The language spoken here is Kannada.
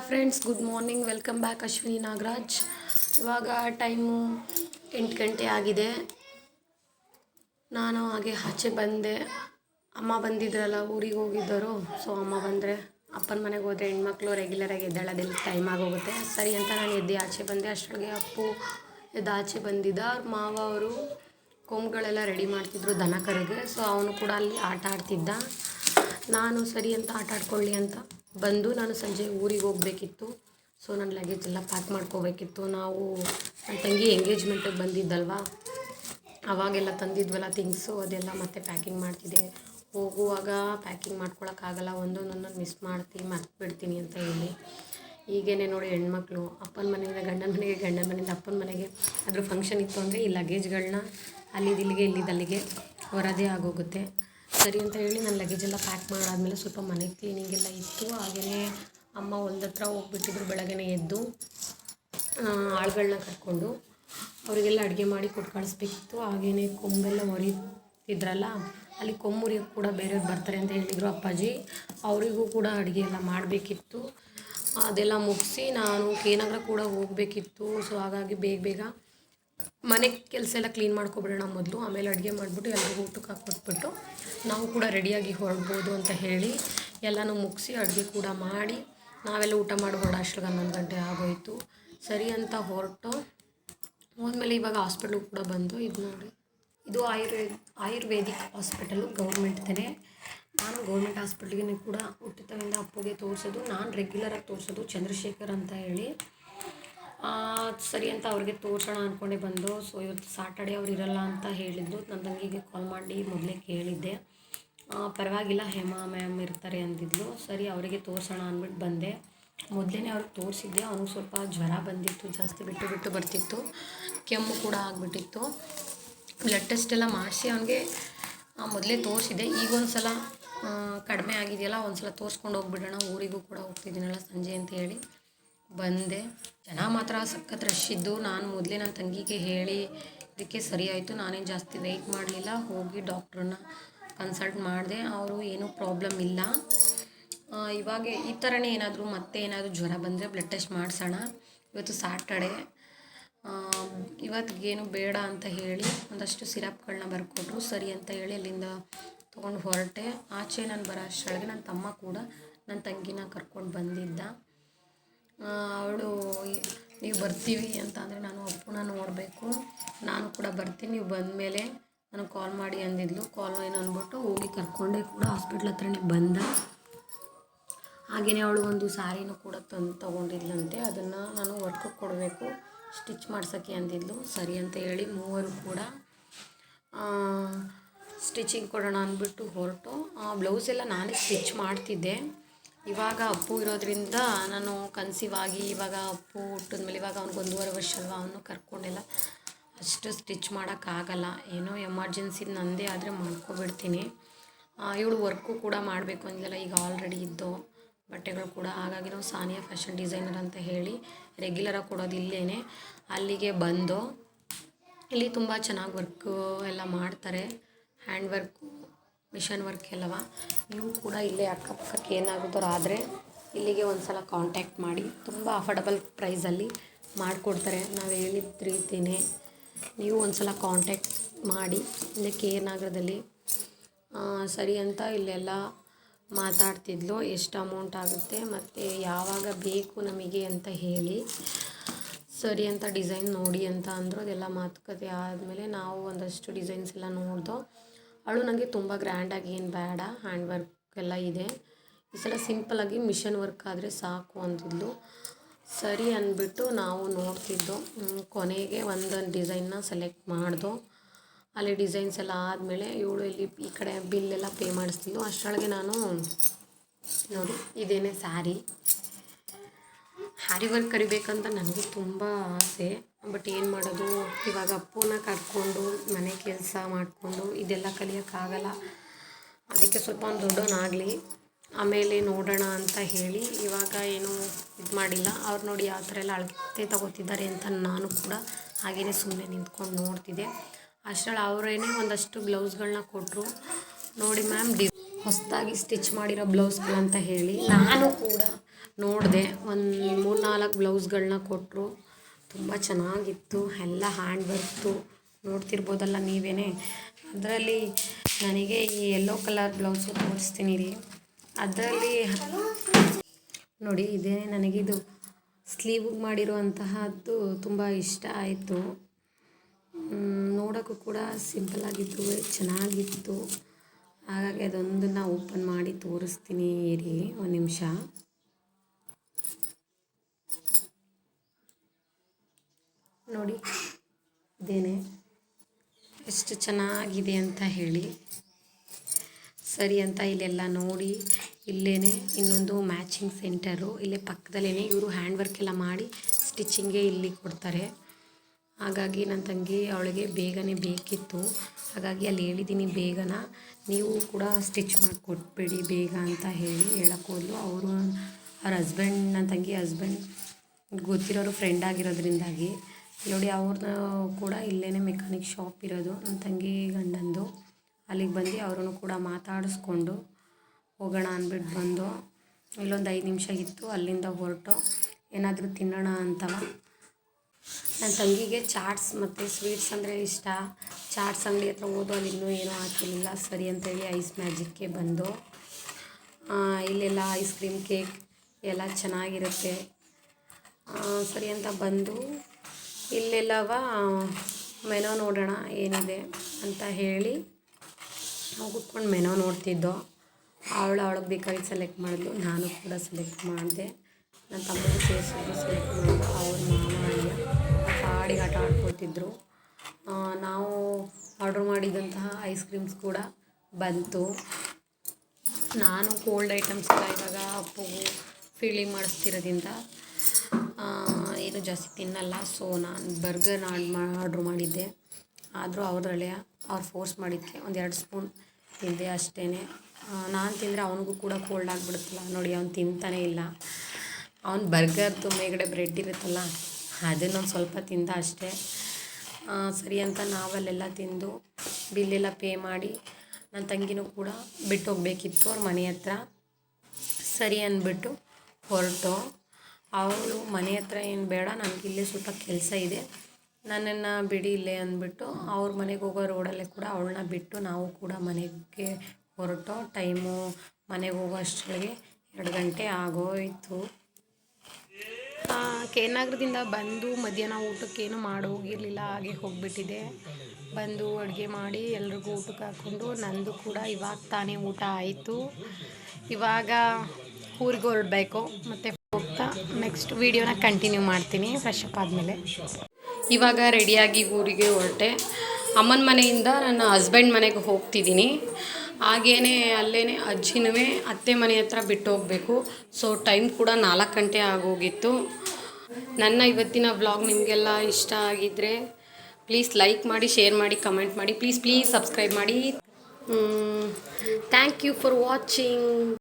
Friends good morning welcome back Ashwini Nagaraj ಇವಾಗ ಟೈಮು ಎಂಟು ಗಂಟೆ ಆಗಿದೆ. ನಾನು ಹಾಗೆ ಆಚೆ ಬಂದೆ. ಅಮ್ಮ ಬಂದಿದ್ರಲ್ಲ, ಊರಿಗೆ ಹೋಗಿದ್ದರು. ಸೊ ಅಮ್ಮ ಬಂದರೆ ಅಪ್ಪನ ಮನೆಗೆ ಹೋದರೆ ಹೆಣ್ಮಕ್ಳು ರೆಗ್ಯುಲರಾಗಿ ಎದ್ದೇಳೋದಿಲ್ಲ ಟೈಮ್ ಆಗೋಗುತ್ತೆ. ಸರಿ ಅಂತ ನಾನು ಎದ್ದು ಆಚೆ ಬಂದೆ. ಅಷ್ಟೊಳಗೆ ಅಪ್ಪು ಎದ್ದು ಆಚೆ ಬಂದಿದ್ದ. ಅವ್ರ ಮಾವ ಅವರು ಕೊಂಬುಗಳೆಲ್ಲ ರೆಡಿ ಮಾಡ್ತಿದ್ರು ದನ ಕರೆಗೆ ಸೊ ಅವನು ಕೂಡ ಅಲ್ಲಿ ಆಟ ಆಡ್ತಿದ್ದ. ನಾನು ಸರಿ ಅಂತ ಆಟ ಆಡ್ಕೊಳ್ಳಿ ಅಂತ ಬಂದು ನಾನು ಸಂಜೆ ಊರಿಗೆ ಹೋಗಬೇಕಿತ್ತು. ಸೊ ನನ್ನ ಲಗೇಜ್ ಎಲ್ಲ ಪ್ಯಾಕ್ ಮಾಡ್ಕೋಬೇಕಿತ್ತು. ನಾವು ನನ್ನ ತಂಗಿ ಎಂಗೇಜ್ಮೆಂಟಿಗೆ ಬಂದಿದ್ದಲ್ವಾ? ಅವಾಗೆಲ್ಲ ತಂದಿದ್ವಲ್ಲ ಥಿಂಗ್ಸು ಅದೆಲ್ಲ ಮತ್ತೆ ಪ್ಯಾಕಿಂಗ್ ಮಾಡ್ತಿದ್ದೆ. ಹೋಗುವಾಗ ಪ್ಯಾಕಿಂಗ್ ಮಾಡ್ಕೊಳಕ್ಕಾಗಲ್ಲ ಒಂದೊಂದೊಂದೊಂದು ಮಿಸ್ ಮಾಡ್ತೀನಿ ಮರ್ತು ಬಿಡ್ತೀನಿ ಅಂತ ಹೇಳಿ. ಈಗೇನೆ ನೋಡಿ ಹೆಣ್ಮಕ್ಳು. ಅಪ್ಪನ ಮನೆಯಿಂದ ಗಂಡನ ಮನೆಗೆ, ಗಂಡನ ಮನೆಯಿಂದ ಅಪ್ಪನ ಮನೆಗೆ ಅದ್ರ ಫಂಕ್ಷನ್ ಇತ್ತು ಅಂದರೆ ಈ ಲಗೇಜ್ಗಳನ್ನ ಅಲ್ಲಿದಿಲ್ಲಿಗೆ ಅಲ್ಲಿಗೆ ಹೊರದೇ ಆಗೋಗುತ್ತೆ. ಸರಿ ಅಂತ ಹೇಳಿ ನಾನು ಲಗೇಜ್ ಎಲ್ಲ ಪ್ಯಾಕ್ ಮಾಡಾದ್ಮೇಲೆ ಸ್ವಲ್ಪ ಮನೆ ಕ್ಲೀನಿಂಗ್ ಎಲ್ಲ ಇತ್ತು. ಹಾಗೆಯೇ ಅಮ್ಮ ಒಂದತ್ರ ಹೋಗ್ಬಿಟ್ಟಿದ್ರು ಬೆಳಗ್ಗೆನೇ ಎದ್ದು ಆಳುಗಳನ್ನ ಕರ್ಕೊಂಡು. ಅವರಿಗೆಲ್ಲ ಅಡುಗೆ ಮಾಡಿ ಕೊಟ್ಟು ಕಳಿಸ್ಬೇಕಿತ್ತು. ಹಾಗೆಯೇ ಕೊಂಬೆಲ್ಲ ಒರಿತಿದ್ರಲ್ಲ, ಅಲ್ಲಿ ಕೊಮ್ಮುರಿ ಕೂಡ ಬೇರೆಯವ್ರು ಬರ್ತಾರೆ ಅಂತ ಹೇಳಿದರು ಅಪ್ಪಾಜಿ. ಅವರಿಗೂ ಕೂಡ ಅಡುಗೆ ಎಲ್ಲ ಮಾಡಬೇಕಿತ್ತು. ಅದೆಲ್ಲ ಮುಗಿಸಿ ನಾನು ಕೇನಗರ ಕೂಡ ಹೋಗಬೇಕಿತ್ತು. ಸೊ ಹಾಗಾಗಿ ಬೇಗ ಬೇಗ ಮನೆ ಕೆಲಸ ಎಲ್ಲ ಕ್ಲೀನ್ ಮಾಡ್ಕೊಬಿಡೋಣ ಮೊದಲು. ಆಮೇಲೆ ಅಡುಗೆ ಮಾಡಿಬಿಟ್ಟು ಎಲ್ಲರಿಗೂ ಊಟಕ್ಕೆ ಹಾಕ್ಕೊಟ್ಬಿಟ್ಟು ನಾವು ಕೂಡ ರೆಡಿಯಾಗಿ ಹೊರಡ್ಬೋದು ಅಂತ ಹೇಳಿ ಎಲ್ಲನೂ ಮುಗಿಸಿ ಅಡುಗೆ ಕೂಡ ಮಾಡಿ ನಾವೆಲ್ಲ ಊಟ ಮಾಡಿ ಹೊರಡೋ ಹನ್ನೊಂದು ಗಂಟೆ ಆಗೋಯಿತು. ಸರಿ ಅಂತ ಹೊರಟು. ಹೋದ್ಮೇಲೆ ಇವಾಗ ಹಾಸ್ಪಿಟ್ಲಿಗೆ ಕೂಡ ಬಂದು ಇದು ನೋಡಿ, ಇದು ಆಯುರ್ವೇದ ಆಯುರ್ವೇದಿಕ್ ಹಾಸ್ಪಿಟಲು ಗೌರ್ಮೆಂಟ್ದೇ ನಾನು ಗೌರ್ಮೆಂಟ್ ಹಾಸ್ಪಿಟ್ಲಿಗೆ ಕೂಡ ಹುಟ್ಟಿತವಿಂದ ಅಪ್ಪುಗೆ ತೋರಿಸೋದು, ನಾನು ರೆಗ್ಯುಲರಾಗಿ ತೋರಿಸೋದು ಚಂದ್ರಶೇಖರ್ ಅಂತ ಹೇಳಿ. ಸರಿ ಅಂತ ಅವ್ರಿಗೆ ತೋರಿಸೋಣ ಅಂದ್ಕೊಂಡೆ ಬಂದು. ಸೊ ಇವತ್ತು ಸಾಟರ್ಡೆ ಅವ್ರು ಇರಲ್ಲ ಅಂತ ಹೇಳಿದ್ದು. ನನ್ನ ತಂಗಿಗೆ ಕಾಲ್ ಮಾಡಿ ಮೊದಲೇ ಕೇಳಿದ್ದೆ. ಪರವಾಗಿಲ್ಲ, ಹೇಮಾ ಮ್ಯಾಮ್ ಇರ್ತಾರೆ ಅಂದಿದ್ಲು. ಸರಿ, ಅವರಿಗೆ ತೋರಿಸೋಣ ಅಂದ್ಬಿಟ್ಟು ಬಂದೆ. ಮೊದಲೇ ಅವ್ರಿಗೆ ತೋರಿಸಿದ್ದೆ. ಅವ್ನಿಗೆ ಸ್ವಲ್ಪ ಜ್ವರ ಬಂದಿತ್ತು, ಜಾಸ್ತಿ ಬಿಟ್ಟು ಬಿಟ್ಟು ಬರ್ತಿತ್ತು. ಕೆಮ್ಮು ಕೂಡ ಆಗಿಬಿಟ್ಟಿತ್ತು. ಬ್ಲಡ್ ಟೆಸ್ಟ್ ಎಲ್ಲ ಮಾಡಿಸಿ ಅವನಿಗೆ ಮೊದಲೇ ತೋರಿಸಿದ್ದೆ. ಈಗ ಒಂದು ಸಲ ಕಡಿಮೆ ಆಗಿದೆಯಲ್ಲ ಒಂದು ಸಲ ತೋರಿಸ್ಕೊಂಡು ಹೋಗ್ಬಿಡೋಣ. ಊರಿಗೂ ಕೂಡ ಹೋಗ್ತಿದ್ದೀನಲ್ಲ ಸಂಜೆ ಅಂತ ಹೇಳಿ ಬಂದೆ. ಜನ ಮಾತ್ರ ಸಖತ್ ರಶ್ ಇದ್ದು, ನಾನು ಮೊದಲೇ ನನ್ನ ತಂಗಿಗೆ ಹೇಳಿ, ಇದಕ್ಕೆ ಸರಿಯಾಯಿತು ನಾನೇನು ಜಾಸ್ತಿ ವೆಯ್ಟ್ ಮಾಡಲಿಲ್ಲ. ಹೋಗಿ ಡಾಕ್ಟ್ರನ್ನ ಕನ್ಸಲ್ಟ್ ಮಾಡಿದೆ, ಅವರು ಏನೂ ಪ್ರಾಬ್ಲಮ್ ಇಲ್ಲ. ಇವಾಗ ಈ ಥರನೇ ಏನಾದರೂ ಮತ್ತೆ ಏನಾದರೂ ಜ್ವರ ಬಂದರೆ ಬ್ಲಡ್ ಟೆಸ್ಟ್ ಮಾಡಿಸೋಣ. ಇವತ್ತು ಸ್ಯಾಟರ್ಡೆ ಇವತ್ತಿಗೇನು ಬೇಡ ಅಂತ ಹೇಳಿ ಒಂದಷ್ಟು ಸಿರಪ್ಗಳನ್ನ ಬರ್ಕೊಟ್ರು. ಸರಿ ಅಂತ ಹೇಳಿ ಅಲ್ಲಿಂದ ತೊಗೊಂಡು ಹೊರಟೆ. ಆಚೆ ನಾನು ಬರೋ ಅಷ್ಟರೊಳಗೆ ನನ್ನ ತಮ್ಮ ಕೂಡ ನನ್ನ ತಂಗಿನ ಕರ್ಕೊಂಡು ಬಂದಿದ್ದ. ಅವಳು, ನೀವು ಬರ್ತೀವಿ ಅಂತ ಅಂದರೆ ನಾನು ಅಪ್ಪನ ನೋಡಬೇಕು. ನಾನು ಕೂಡ ಬರ್ತೀನಿ, ನೀವು ಬಂದಮೇಲೆ ನನಗೆ ಕಾಲ್ ಮಾಡಿ ಅಂದಿದ್ಲು. ಕಾಲ್ ಏನು ಅಂದ್ಬಿಟ್ಟು ಹೋಗಿ ಕರ್ಕೊಂಡೆ ಕೂಡ ಹಾಸ್ಪಿಟ್ಲ್ ಹತ್ರನೇ ಬಂದ. ಹಾಗೆಯೇ ಅವಳು ಒಂದು ಸ್ಯಾರಿನೂ ಕೂಡ ತಂದು ತೊಗೊಂಡಿದ್ಲಂತೆ. ಅದನ್ನು ನಾನು ವರ್ಕ್ ಕೊಡಬೇಕು ಸ್ಟಿಚ್ ಮಾಡ್ಸೋಕ್ಕೆ ಅಂದಿದ್ಲು. ಸರಿ ಅಂತ ಹೇಳಿ ಮೂವರು ಕೂಡ ಸ್ಟಿಚಿಂಗ್ ಕೊಡೋಣ ಅಂದ್ಬಿಟ್ಟು ಹೊರಟು. ಬ್ಲೌಸ್ ಎಲ್ಲ ನಾನೇ ಸ್ಟಿಚ್ ಮಾಡ್ತಿದ್ದೆ. ಇವಾಗ ಅಪ್ಪು ಇರೋದ್ರಿಂದ ನಾನು ಕನ್ಸೀವ್ ಆಗಿ ಇವಾಗ ಅಪ್ಪು ಹುಟ್ಟಿದ್ಮೇಲೆ ಇವಾಗ ಅವ್ನಿಗೆ ಒಂದೂವರೆ ವರ್ಷ ಅಲ್ವಾ ಅವನು ಕರ್ಕೊಂಡೆಲ್ಲ ಅಷ್ಟು ಸ್ಟಿಚ್ ಮಾಡೋಕ್ಕಾಗಲ್ಲ ಏನೋ ಎಮರ್ಜೆನ್ಸಿ ನಂದೇ ಆದರೆ ಮಾಡ್ಕೊಬಿಡ್ತೀನಿ. ಇವಳು ವರ್ಕು ಕೂಡ ಮಾಡಬೇಕು ಅಂದಿಲ್ಲ ಈಗ ಆಲ್ರೆಡಿ ಇದ್ದು ಬಟ್ಟೆಗಳು ಕೂಡ ಹಾಗಾಗಿ ನಾವು ಸಾನಿಯಾ ಫ್ಯಾಷನ್ ಡಿಸೈನರ್ ಅಂತ ಹೇಳಿ ರೆಗ್ಯುಲರಾಗಿ ಕೊಡೋದು ಇಲ್ಲೇ ಅಲ್ಲಿಗೆ ಬಂದು ಇಲ್ಲಿ ತುಂಬ ಚೆನ್ನಾಗಿ ವರ್ಕು ಎಲ್ಲ ಮಾಡ್ತಾರೆ. ಹ್ಯಾಂಡ್ ವರ್ಕು ಮಿಷನ್ ವರ್ಕ್ ಎಲ್ಲವ. ನೀವು ಕೂಡ ಇಲ್ಲೇ ಅಕ್ಕಪಕ್ಕಕ್ಕೆ ಏನಾಗುತ್ತೋ ಆದರೆ ಇಲ್ಲಿಗೆ ಒಂದು ಸಲ ಕಾಂಟ್ಯಾಕ್ಟ್ ಮಾಡಿ ತುಂಬ ಅಫರ್ಡಬಲ್ ಪ್ರೈಸಲ್ಲಿ ಮಾಡಿಕೊಡ್ತಾರೆ. ನಾವು ಹೇಳಿದ ರೀತಿಯೇ ನೀವು ಒಂದು ಸಲ ಕಾಂಟ್ಯಾಕ್ಟ್ ಮಾಡಿ, ಇಲ್ಲೇ ಕೆ ನಗರದಲ್ಲಿ ಸರಿ ಅಂತ ಇಲ್ಲೆಲ್ಲ ಮಾತಾಡ್ತಿದ್ಲು, ಎಷ್ಟು ಅಮೌಂಟ್ ಆಗುತ್ತೆ, ಮತ್ತು ಯಾವಾಗ ಬೇಕು ನಮಗೆ ಅಂತ ಹೇಳಿ, ಸರಿ ಅಂತ ಡಿಸೈನ್ ನೋಡಿ ಅಂತ ಅಂದರು, ಅದೆಲ್ಲ ಮಾತುಕತೆ ಆದಮೇಲೆ ನಾವು ಒಂದಷ್ಟು ಡಿಸೈನ್ಸ್ ಎಲ್ಲ ನೋಡ್ದೋ, ಅವಳು ನನಗೆ ತುಂಬ ಗ್ರ್ಯಾಂಡಾಗಿ ಏನು ಬೇಡ ಹ್ಯಾಂಡ್ ವರ್ಕ್ ಎಲ್ಲ ಇದೆ. ಈ ಸಲ ಸಿಂಪಲಾಗಿ ಮಿಷನ್ ವರ್ಕ್ ಆದರೆ ಸಾಕು ಅಂತಿದ್ಲು ಸರಿ ಅಂದ್ಬಿಟ್ಟು ನಾವು ನೋಡ್ತಿದ್ದು ಕೊನೆಗೆ ಒಂದೊಂದು ಡಿಸೈನ್ನ ಸೆಲೆಕ್ಟ್ ಮಾಡ್ದೋ. ಅಲ್ಲಿ ಡಿಸೈನ್ಸ್ ಎಲ್ಲ ಆದಮೇಲೆ ಇವಳು ಇಲ್ಲಿ ಈ ಕಡೆ ಬಿಲ್ ಎಲ್ಲ ಪೇ ಮಾಡಿಸ್ತಿದ್ಲು. ಅಷ್ಟರೊಳಗೆ ನಾನು ನೋಡಿ, ಇದೇನೆ ಸ್ಯಾರಿ. ಹ್ಯಾರಿ ವರ್ಕ್ ಕರಿಬೇಕಂತ ನನಗೆ ತುಂಬ ಆಸೆ. ಬಟ್ ಏನು ಮಾಡೋದು, ಇವಾಗ ಅಪ್ಪನ ಕರ್ಕೊಂಡು, ಮನೆ ಕೆಲಸ ಮಾಡಿಕೊಂಡು, ಇದೆಲ್ಲ ಕಲಿಯೋಕ್ಕಾಗಲ್ಲ. ಅದಕ್ಕೆ ಸ್ವಲ್ಪ ಒಂದು ದೊಡ್ಡವನಾಗಲಿ. ಆಮೇಲೆ ನೋಡೋಣ ಅಂತ ಹೇಳಿ ಇವಾಗ ಏನು ಇದು ಮಾಡಿಲ್ಲ. ಅವ್ರು ನೋಡಿ ಯಾವ ಥರ ಎಲ್ಲ ಅಳತೆ ತಗೋತಿದ್ದಾರೆ ಅಂತ ನಾನು ಕೂಡ ಹಾಗೆಯೇ ಸುಮ್ಮನೆ ನಿಂತ್ಕೊಂಡು ನೋಡ್ತಿದ್ದೆ. ಅಷ್ಟರಲ್ಲಿ ಅವರೇನೇ ಒಂದಷ್ಟು ಬ್ಲೌಸ್ಗಳನ್ನ ಕೊಟ್ಟರು. ನೋಡಿ ಮ್ಯಾಮ್ ಡಿ ಹೊಸದಾಗಿ ಸ್ಟಿಚ್ ಮಾಡಿರೋ ಬ್ಲೌಸ್ಗಳಂತ ಹೇಳಿ ನಾನು ಕೂಡ ನೋಡಿದೆ. ಒಂದು ಮೂರು ನಾಲ್ಕು ಬ್ಲೌಸ್ಗಳನ್ನ ಕೊಟ್ಟರು. ತುಂಬ ಚೆನ್ನಾಗಿತ್ತು. ಎಲ್ಲ ಹ್ಯಾಂಡ್ ವರ್ಕ್ತು ನೋಡ್ತಿರ್ಬೋದಲ್ಲ ನೀವೇ ಅದರಲ್ಲಿ ನನಗೆ ಈ ಯೆಲ್ಲೋ ಕಲರ್ ಬ್ಲೌಸು ತೋರಿಸ್ತೀನಿ ರೀ. ಅದರಲ್ಲಿ ನೋಡಿ ಇದೇ ನನಗಿದು ಸ್ಲೀವ್ ಮಾಡಿರುವಂತಹದ್ದು ತುಂಬ ಇಷ್ಟ ಆಯಿತು. ನೋಡೋಕ್ಕೂ ಕೂಡ ಸಿಂಪಲ್ ಆಗಿತ್ತು ಚೆನ್ನಾಗಿತ್ತು. ಹಾಗಾಗಿ ಅದೊಂದನ್ನು ಓಪನ್ ಮಾಡಿ ತೋರಿಸ್ತೀನಿ, ಇರಿ, ಒಂದು ನಿಮಿಷ. ನೋಡಿ, ಇದೇನೆ ಎಷ್ಟು ಚೆನ್ನಾಗಿದೆ ಅಂತ ಹೇಳಿ. ಸರಿ ಅಂತ ಇಲ್ಲೆಲ್ಲ ನೋಡಿ ಇಲ್ಲೇ ಇನ್ನೊಂದು ಮ್ಯಾಚಿಂಗ್ ಸೆಂಟರು ಇಲ್ಲೇ ಪಕ್ಕದಲ್ಲೇ ಇವರು ಹ್ಯಾಂಡ್ ವರ್ಕ್ ಎಲ್ಲ ಮಾಡಿ ಸ್ಟಿಚ್ಚಿಂಗೇ ಇಲ್ಲಿ ಕೊಡ್ತಾರೆ. ಹಾಗಾಗಿ ನನ್ನ ತಂಗಿ ಅವಳಿಗೆ ಬೇಗನೆ ಬೇಕಿತ್ತು. ಹಾಗಾಗಿ ಅಲ್ಲಿ ಹೇಳಿದ್ದೀನಿ ಬೇಗನ. ನೀವು ಕೂಡ ಸ್ಟಿಚ್ ಮಾಡಿ ಕೊಟ್ಬಿಡಿ ಬೇಗ ಅಂತ ಹೇಳಿ ಹೇಳಕ್ಕೆ ಹೋದ್ಲು. ಅವರು ಅವ್ರ ಹಸ್ಬೆಂಡ್ ನನ್ನ ತಂಗಿ ಹಸ್ಬೆಂಡ್ ಗೊತ್ತಿರೋರು ಫ್ರೆಂಡ್ ಆಗಿರೋದ್ರಿಂದಾಗಿ. ನೋಡಿ ಅವ್ರನ್ನ ಕೂಡ ಇಲ್ಲೇ ಮೆಕ್ಯಾನಿಕ್ ಶಾಪ್ ಇರೋದು ನನ್ನ ತಂಗಿ ಗಂಡಂದು. ಅಲ್ಲಿಗೆ ಬಂದು ಅವರನ್ನು ಕೂಡ ಮಾತಾಡಿಸ್ಕೊಂಡು ಹೋಗೋಣ ಅಂದ್ಬಿಟ್ಟು ಬಂದು ಇಲ್ಲೊಂದು ಐದು ನಿಮಿಷ ಇತ್ತು ಅಲ್ಲಿಂದ ಹೊರಟು. ಏನಾದರೂ ತಿನ್ನೋಣ ಅಂತವ ನನ್ನ ತಂಗಿಗೆ ಚಾಟ್ಸ್ ಮತ್ತು ಸ್ವೀಟ್ಸ್ ಅಂದರೆ ಇಷ್ಟ. ಚಾಟ್ಸ್ ಅಂಗಡಿ ಹತ್ರ ಹೋದು, ಅಲ್ಲಿ ಇನ್ನೂ ಏನೂ ಹಾಕಿರಲಿಲ್ಲ. ಸರಿ ಅಂತೇಳಿ ಐಸ್ ಮ್ಯಾಜಿಕ್ಗೆ ಬಂದು ಇಲ್ಲೆಲ್ಲ ಐಸ್ ಕ್ರೀಮ್, ಕೇಕ್ ಎಲ್ಲ ಚೆನ್ನಾಗಿರುತ್ತೆ. ಸರಿ ಅಂತ ಬಂದು ಇಲ್ಲೆಲ್ಲವ ಮೆನೋ ನೋಡೋಣ, ಏನಿದೆ ಅಂತ ಹೇಳಿ ನಾವು ಕುತ್ಕೊಂಡು ಮೆನು ನೋಡ್ತಿದ್ದೋ ಅವಳು ಅವಳಿಗೆ ಬೇಕಾಗಿ ಸೆಲೆಕ್ಟ್ ಮಾಡಿದ್ಲು ನಾನು ಕೂಡ ಸೆಲೆಕ್ಟ್ ಮಾಡಿದೆ. ನನ್ನ ತಮ್ಮನಿಗೆ ಸೇರಿಸಿದ್ರು ಸೆಲೆಕ್ಟ್ ಮಾಡಿದ್ರು ಅವ್ರ ಅಳಿಯ ಪಾಡಿಗೆ ಆಟ ಆಡ್ಕೊಳ್ತಿದ್ರು. ಆ, ನಾವು ಆರ್ಡ್ರ್ ಮಾಡಿದಂತಹ ಐಸ್ ಕ್ರೀಮ್ಸ್ ಕೂಡ ಬಂತು. ನಾನು ಕೋಲ್ಡ್ ಐಟಮ್ಸ್ ಎಲ್ಲ ಇವಾಗ ಅಪ್ಪು ಫೀಲಿಂಗ್ ಮಾಡಿಸ್ತಿರೋದ್ರಿಂದ ಏನು ಜಾಸ್ತಿ ತಿನ್ನಲ್ಲ. ಸೊ ನಾನು ಬರ್ಗರ್ ಆರ್ಡ್ರ್ ಮಾಡಿದ್ದೆ. ಆದರೂ ಅವರಲ್ಲಿ ಅವ್ರು ಫೋರ್ಸ್ ಮಾಡಿದ್ದಕ್ಕೆ ಒಂದು ಎರಡು ಸ್ಪೂನ್ ತಿಂದೆ ಅಷ್ಟೇ ನಾನು ತಿಂದರೆ ಅವನಿಗೂ ಕೂಡ ಕೋಲ್ಡ್ ಆಗಿಬಿಡುತ್ತಲ್ಲ. ನೋಡಿ, ಅವ್ನು ತಿಂತಾನೇ ಇಲ್ಲ. ಅವ್ನು ಬರ್ಗರ್ದು ಮೇಗಡೆ ಬ್ರೆಡ್ ಇರುತ್ತಲ್ಲ ಅದನ್ನೊಂದು ಸ್ವಲ್ಪ ತಿಂದ ಅಷ್ಟೇ. ಸರಿ ಅಂತ ನಾವಲ್ಲೆಲ್ಲ ತಿಂದು ಬಿಲ್ಲೆಲ್ಲ ಪೇ ಮಾಡಿ ನನ್ನ ತಂಗಿನೂ ಕೂಡ ಬಿಟ್ಟು ಹೋಗಬೇಕಿತ್ತು ಅವ್ರ ಮನೆ ಹತ್ರ. ಸರಿ ಅಂದ್ಬಿಟ್ಟು ಹೊರಟು. ಅವಳು ಮನೆ ಹತ್ರ ಏನು ಬೇಡ ನನಗಿಲ್ಲೇ ಸ್ವಲ್ಪ ಕೆಲಸ ಇದೆ. ನನ್ನನ್ನು ಬಿಡಿ ಇಲ್ಲೇ ಅಂದ್ಬಿಟ್ಟು ಅವ್ರ ಮನೆಗೆ ಹೋಗೋ ರೋಡಲ್ಲೇ ಕೂಡ ಅವಳನ್ನ ಬಿಟ್ಟು ನಾವು ಕೂಡ ಮನೆಗೆ ಹೊರಟು ಟೈಮು ಮನೆಗೆ ಹೋಗೋ ಅಷ್ಟರೊಳಗೆ ಎರಡು ಗಂಟೆ ಆಗೋಯಿತು. ಕೆ ನಗರದಿಂದ ಬಂದು ಮಧ್ಯಾಹ್ನ ಊಟಕ್ಕೇನು ಮಾಡಿ ಹೋಗಿರಲಿಲ್ಲ, ಹಾಗೆ ಹೋಗಿಬಿಟ್ಟಿದೆ. ಬಂದು ಅಡುಗೆ ಮಾಡಿ ಎಲ್ರಿಗೂ ಊಟಕ್ಕೆ ಹಾಕ್ಕೊಂಡು ನಂದು ಕೂಡ ಇವಾಗ ತಾನೇ ಊಟ ಆಯಿತು. ಇವಾಗ ಊರಿಗೆ ಹೊರಡಬೇಕು, ಮತ್ತು ಹೋಗ್ತಾ ನೆಕ್ಸ್ಟ್ ವೀಡಿಯೋನ ಕಂಟಿನ್ಯೂ ಮಾಡ್ತೀನಿ ಫ್ರೆಶ್ ಅಪ್ ಆದಮೇಲೆ. ಇವಾಗ ರೆಡಿಯಾಗಿ ಊರಿಗೆ ಹೊರಟೆ. ಅಮ್ಮನ ಮನೆಯಿಂದ ನನ್ನ ಹಸ್ಬೆಂಡ್ ಮನೆಗೆ ಹೋಗ್ತಿದ್ದೀನಿ. ಹಾಗೇ ಅಲ್ಲೇ ಅಜ್ಜಿನೂ ಅತ್ತೆ ಮನೆ ಹತ್ರ ಬಿಟ್ಟು ಹೋಗಬೇಕು. ಸೊ ಟೈಮ್ ಕೂಡ ನಾಲ್ಕು ಗಂಟೆ ಆಗೋಗಿತ್ತು. ನನ್ನ ಇವತ್ತಿನ ವ್ಲಾಗ್ ನಿಮಗೆಲ್ಲ ಇಷ್ಟ ಆಗಿದ್ದರೆ ಪ್ಲೀಸ್ ಲೈಕ್ ಮಾಡಿ ಶೇರ್ ಮಾಡಿ ಕಮೆಂಟ್ ಮಾಡಿ. ಪ್ಲೀಸ್ ಪ್ಲೀಸ್ ಸಬ್ಸ್ಕ್ರೈಬ್ ಮಾಡಿ. Thank you for watching